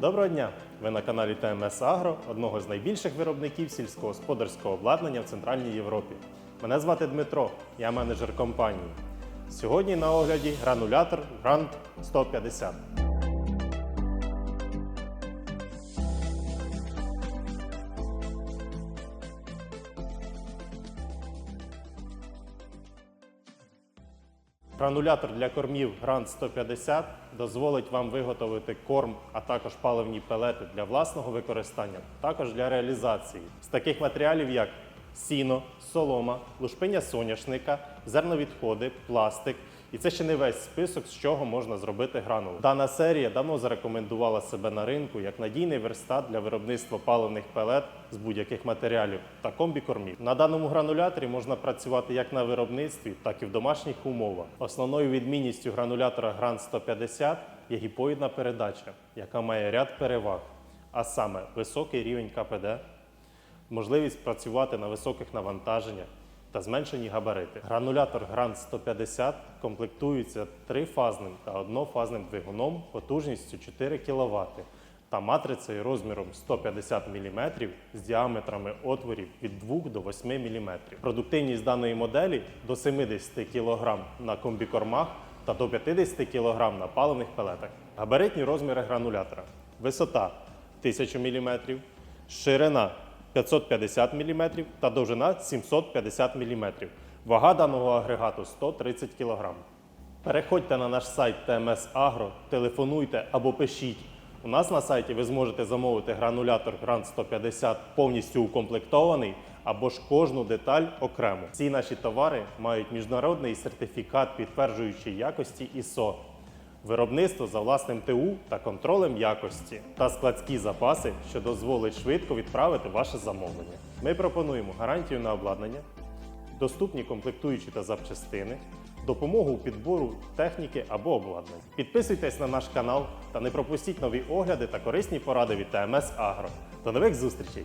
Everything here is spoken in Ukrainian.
Доброго дня! Ви на каналі ТМС Агро, одного з найбільших виробників сільськогосподарського обладнання в Центральній Європі. Мене звати Дмитро, я менеджер компанії. Сьогодні на огляді гранулятор Grand 150. Гранулятор для кормів Grand 150 дозволить вам виготовити корм, а також паливні пелети для власного використання, також для реалізації. З таких матеріалів, як сіно, солома, лушпиня соняшника, зерновідходи, пластик. І це ще не весь список, з чого можна зробити гранули. Дана серія давно зарекомендувала себе на ринку як надійний верстат для виробництва паливних пелет з будь-яких матеріалів та комбікормів. На даному грануляторі можна працювати як на виробництві, так і в домашніх умовах. Основною відмінністю гранулятора Grand 150 є гіпоїдна передача, яка має ряд переваг, а саме високий рівень КПД, можливість працювати на високих навантаженнях та зменшені габарити. Гранулятор Grand 150 комплектується трифазним та однофазним двигуном потужністю 4 кВт та матрицею розміром 150 мм з діаметрами отворів від 2 до 8 мм. Продуктивність даної моделі до 70 кг на комбікормах та до 50 кг на паливних пелетах. Габаритні розміри гранулятора. Висота 1000 мм, ширина 550 мм та довжина 750 мм. Вага даного агрегату 130 кг. Переходьте на наш сайт TMS Agro, телефонуйте або пишіть. У нас на сайті ви зможете замовити гранулятор Grand 150 повністю укомплектований або ж кожну деталь окремо. Всі наші товари мають міжнародний сертифікат, підтверджуючий якості ISO виробництво за власним ТУ та контролем якості та складські запаси, що дозволить швидко відправити ваше замовлення. Ми пропонуємо гарантію на обладнання, доступні комплектуючі та запчастини, допомогу у підбору техніки або обладнання. Підписуйтесь на наш канал та не пропустіть нові огляди та корисні поради від ТМС Агро. До нових зустрічей!